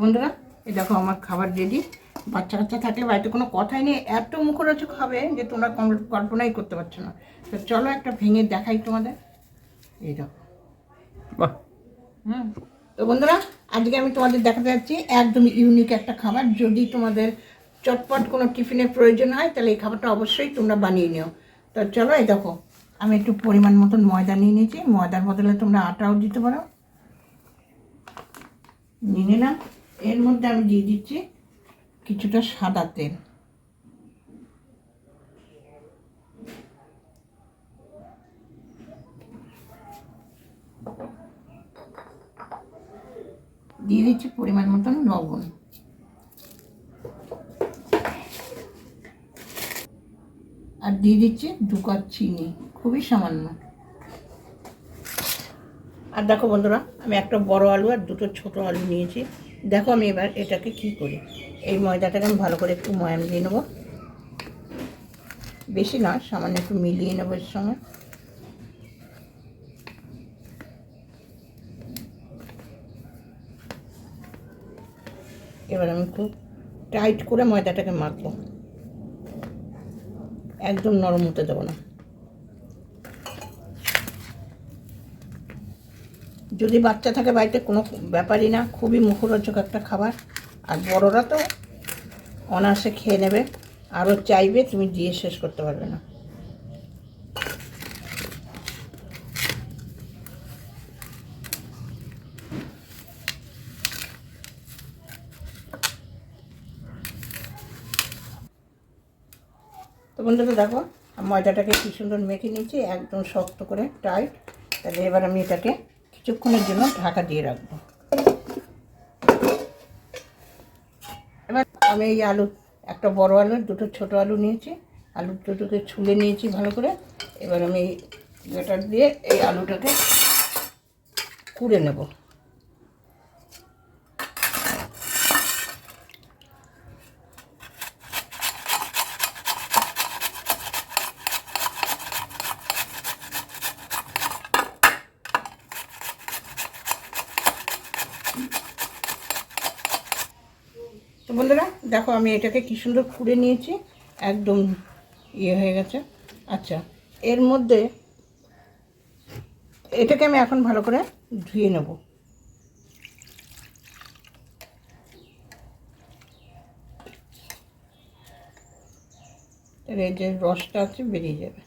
বন্ধুরা এই দেখো আমার খাবার রেডি বাচ্চা কাচ্চা থাকলে বাড়িতে কোনো কথাই নেই এত মুখরোচক হবে যে তোমরা কম- কল্পনাই করতে পারছ না। তো চলো একটা ভেঙে দেখাই তোমাদের। এই দেখো। বাহ। হুম। তো বন্ধুরা আজকে আমি তোমাদের দেখাতে যাচ্ছি একদম ইউনিক একটা খাবার। যদি তোমাদের চটপট কোনো টিফিনের প্রয়োজন হয় তাহলে এই খাবারটা অবশ্যই তোমরা বানিয়ে নিও। তো চলো এই দেখো আমি একটু পরিমাণ মতন ময়দা নিয়ে নিয়েছি। ময়দার বদলে তোমরা আটাও দিতে পারো। নিয়ে নিলাম। এর মধ্যে আমি দিয়ে দিচ্ছি কিছুটা সাদা তেল। দিয়ে দিচ্ছি পরিমাণ মতন লবণ। আর দিয়ে দিচ্ছি দু কাপ চিনি, খুবই সামান্য। আর দেখো বন্ধুরা, আমি একটা বড় আলু আর দুটো ছোট আলু নিয়েছি। দেখো আমি এবার এটাকে কি করি? এই ময়দাটাকে আমি ভালো করে একটু ময়াম দিয়ে নেব। বেশি না, সামান্য একটু মিলিয়ে নেব এর সঙ্গে। এবার আমি খুব টাইট করে ময়দাটাকে মাখবো। একদম নরম হতে দেবো না। যদি বাচ্চা থাকে বাড়িতে, কোনো ব্যাপারই না, খুবই মুখরোচক একটা খাবার। আর বড়রা তো অনায়াসে খেয়ে নেবে, আরও চাইবে তুমি দিয়ে শেষ করতে পারবে না। তো বন্ধুরা দেখো, ময়দাটাকে কি সুন্দর মেখে নিয়েছি, একদম শক্ত করে, টাইট। তাহলে এবার আমি এটাকে কিছুক্ষণের জন্য ঢাকা দিয়ে রাখব। এবার আমি এই আলু, একটা বড় আলু, দুটো ছোট আলু নিয়েছি। আলু দুটোকে ছুলে নিয়েছি ভালো করে। এবার আমি এই দিয়ে এই আলুটাকে কুড়ে নেব। তো বন্ধুরা, দেখো আমি এটাকে কি সুন্দর কুড়ে নিয়েছি। একদম ইয়ে হয়ে গেছে। আচ্ছা এর মধ্যে এটাকে আমি এখন ভালো করে ধুয়ে নেব। এর যে রসটা আছে বেরিয়ে যাবে।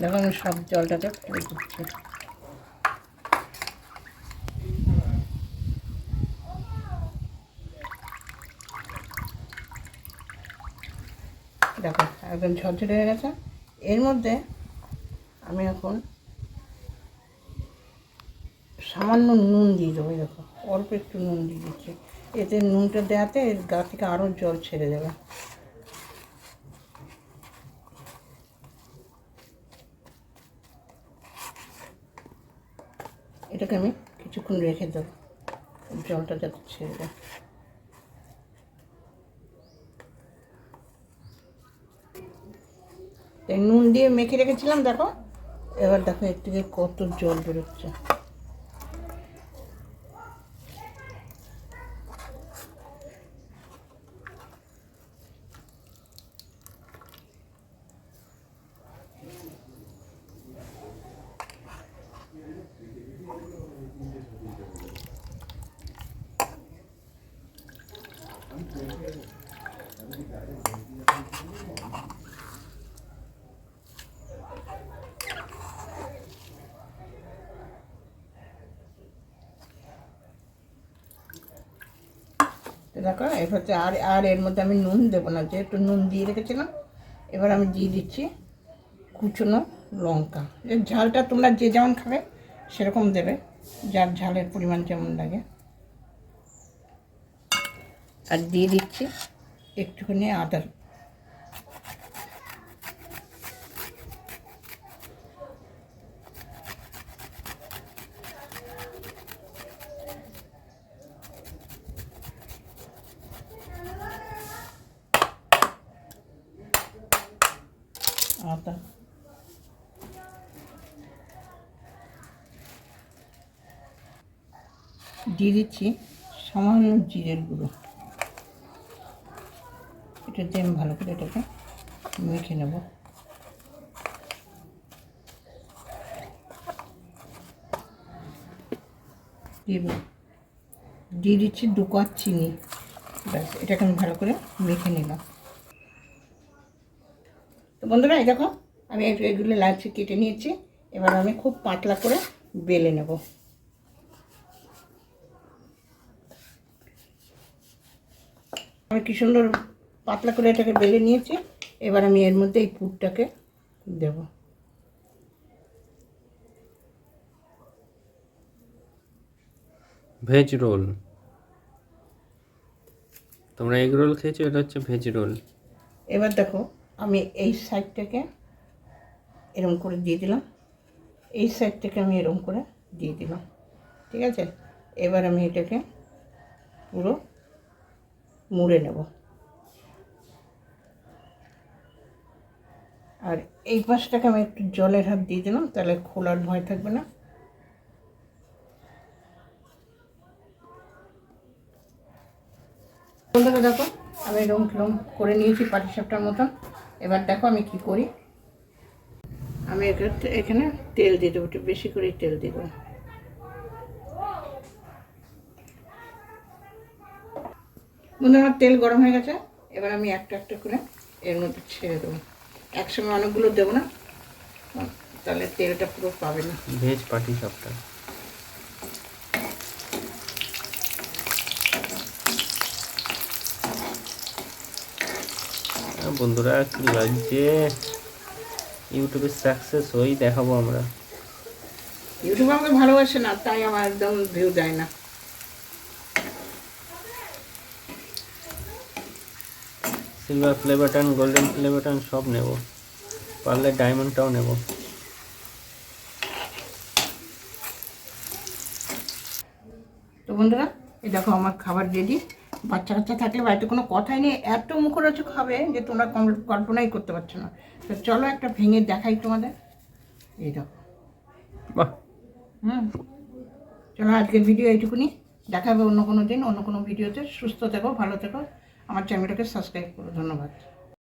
দেখো আমি সব জলটাকে ফেলে দিচ্ছি। দেখো, একদম ঝরঝরে হয়ে গেছে। এর মধ্যে আমি এখন সামান্য নুন দিয়ে দেবো দেখো, অল্প একটু নুন দিয়ে দিচ্ছি। এতে নুনটা দেওয়াতে গা থেকে আরও জল ছেড়ে যাবে এটাকে আমি কিছুক্ষণ রেখে দেবো। জলটা যাতে ছেড়ে দেয় নুন দিয়ে মেখে রেখেছিলাম, দেখো। এবার দেখো এর থেকে কত জল বেরোচ্ছে। তো এর হচ্ছে আর আর এর মধ্যে আমি নুন দেবো না, যেহেতু নুন দিয়ে রেখেছিলাম, এবার আমি দিয়ে দিচ্ছি কুচনো লঙ্কা। এর ঝালটা তোমরা যে যেমন খাবে, সেরকম দেবে, যার ঝালের পরিমাণ যেমন লাগে। আর দিয়ে দিচ্ছি একটুখানি আদা আদা দিয়ে দিচ্ছি সামান্য জিরের গুঁড়ো। এটা দিয়ে আমি ভালো করে এটাকে মেখে নেব। দিয়ে দিচ্ছি দু চিনি। ব্যাস, এটাকে আমি ভালো করে মেখে নিলাম। বন্ধুরা এই দেখো আমি এগুলো লালচে কেটে নিয়েছি। এবার আমি খুব পাতলা করে বেলে নেব। আমি কি সুন্দর পাতলা করে এটাকে বেলে নিয়েছি। এবার আমি এর মধ্যে এই পুরটাকে দেব। ভেজ রোল তোমরা এগ রোল খেয়েছো? এটা হচ্ছে ভেজ রোল এবার দেখো আমি এই সাইডটাকে এরম করে দিয়ে দিলাম। এই সাইডটাকে আমি এরম করে দিয়ে দিলাম। ঠিক আছে? এবার আমি এটাকে পুরো মুড়ে নেব। আর এই পাশটাকে আমি একটু জলের হাত দিয়ে দিলাম, তাহলে খোলার ভয় থাকবে না। দেখো আমি এরকম কিরম করে নিয়েছি পাটি সাপটার মতন। এবার দেখো আমি কি করি। আমি এখানে তেল দিয়ে দেবো, একটু বেশি করে তেল দিয়ে দেবো আমার তেল গরম হয়ে গেছে। এবার আমি একটা একটা করে এর মধ্যে ছেড়ে দেবো। একসঙ্গে অনেকগুলো দেবো না? তাহলে তেলটা পুরো পাবে না। ভেজ পাটি সাপটা বন্ধুরা কি লাগছে? ইউটিউবে সাকসেস হই দেখাবো আমরা। ইউটিউব আমাকে ভালোবাসে না তাই আমার একদম ভিউ দেয় না। Silver play button golden play button সব নেব। পারলে ডায়মন্ডটাও নেব। তো বন্ধুরা এই দেখো আমার খাবার রেডি বাচ্চা কাচ্চা থাকলে বাড়িতে কোনো কথাই নেই এত মুখরোচক হবে যে তোমরা কল্পনাই করতে পারছ না। তো চলো একটা ভেঙে দেখাই তোমাদের। এই দেখো। হুম। চলো আজকের ভিডিও এইটুকুনি। দেখাবে অন্য কোনো দিন অন্য কোনো ভিডিওতে সুস্থ থেকো ভালো থেকো। আমার চ্যানেলটাকে সাবস্ক্রাইব করো। ধন্যবাদ।